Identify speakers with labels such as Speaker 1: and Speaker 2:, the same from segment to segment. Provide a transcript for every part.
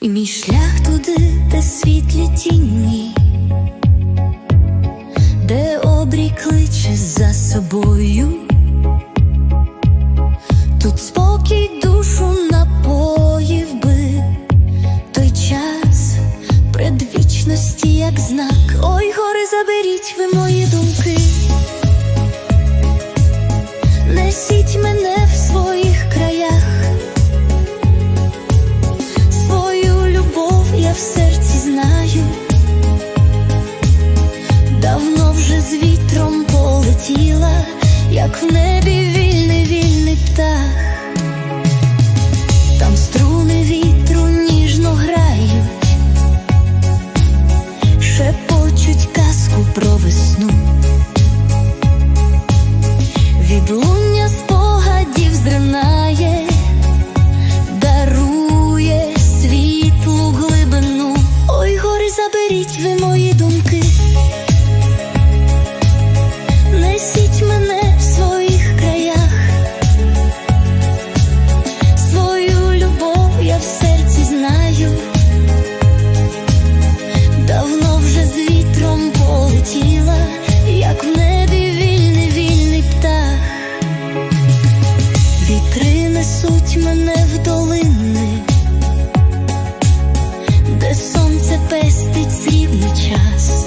Speaker 1: І мій шлях туди, де світлі тіні, де обрій кличе за собою, тут спокій душу напоїв би той час предвічності, як знак. Ой, гори заберіть ви мої думки. Jak w niebie miras.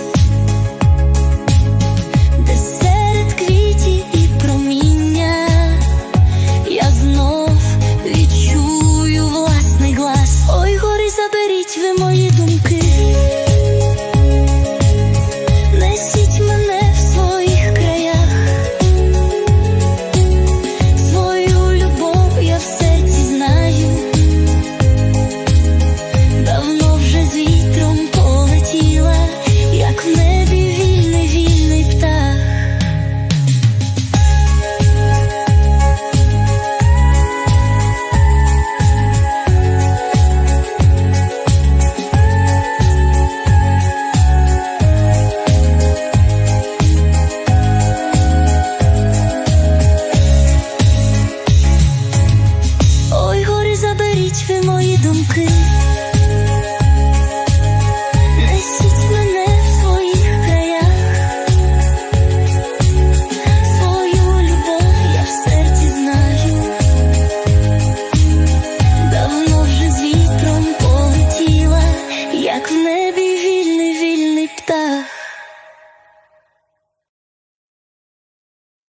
Speaker 1: Бережіть ви мої думки.